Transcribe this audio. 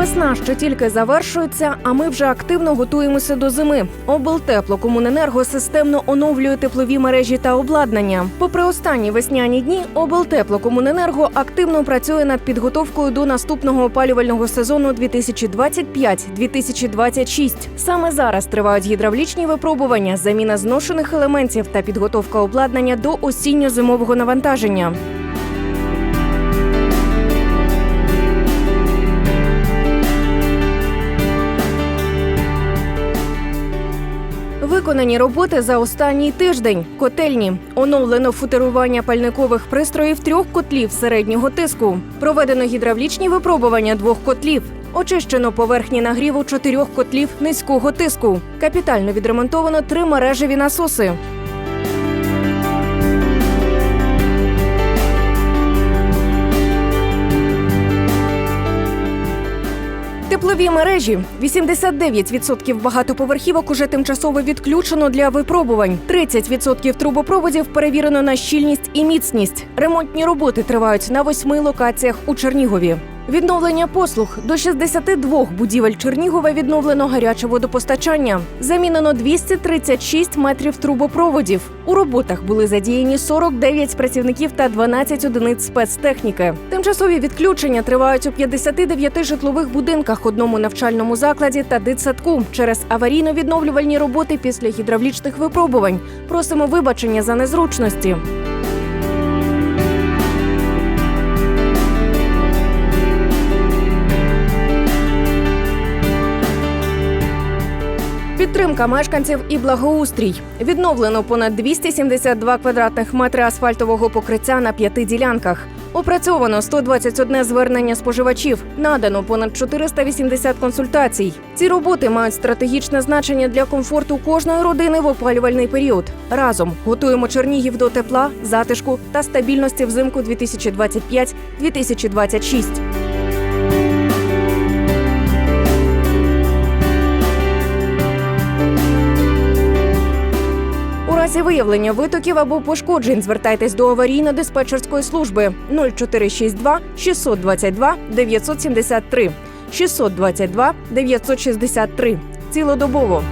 Весна ще тільки завершується, а ми вже активно готуємося до зими. Облтеплокомуненерго системно оновлює теплові мережі та обладнання. Попри останні весняні дні, облтеплокомуненерго активно працює над підготовкою до наступного опалювального сезону 2025-2026. Саме зараз тривають гідравлічні випробування, заміна зношених елементів та підготовка обладнання до осінньо-зимового навантаження. Виконані роботи за останній тиждень. Котельні оновлено футерування пальникових пристроїв трьох котлів середнього тиску. Проведено гідравлічні випробування двох котлів. Очищено поверхні нагріву чотирьох котлів низького тиску. Капітально відремонтовано три мережеві насоси. Теплові мережі 89% багатоповерхівок уже тимчасово відключено для випробувань. 30% трубопроводів перевірено на щільність і міцність. Ремонтні роботи тривають на восьми локаціях у Чернігові. Відновлення послуг до 62 будівель Чернігова відновлено гаряче водопостачання. Замінено 236 метрів трубопроводів. У роботах були задіяні 49 працівників та 12 одиниць спецтехніки. Тимчасові відключення тривають у 59 житлових будинках, одному навчальному закладі та дитсадку через аварійно-відновлювальні роботи після гідравлічних випробувань. Просимо вибачення за незручності. Підтримка мешканців і благоустрій відновлено понад 272 квадратних метри асфальтового покриття на п'яти ділянках. Опрацьовано 121 звернення споживачів, надано понад 480 консультацій. Ці роботи мають стратегічне значення для комфорту кожної родини в опалювальний період. Разом готуємо Чернігів до тепла, затишку та стабільності взимку 2025-2026. Разі виявлення витоків або пошкоджень звертайтесь до аварійно-диспетчерської служби. 0462 622 973 622 963 цілодобово.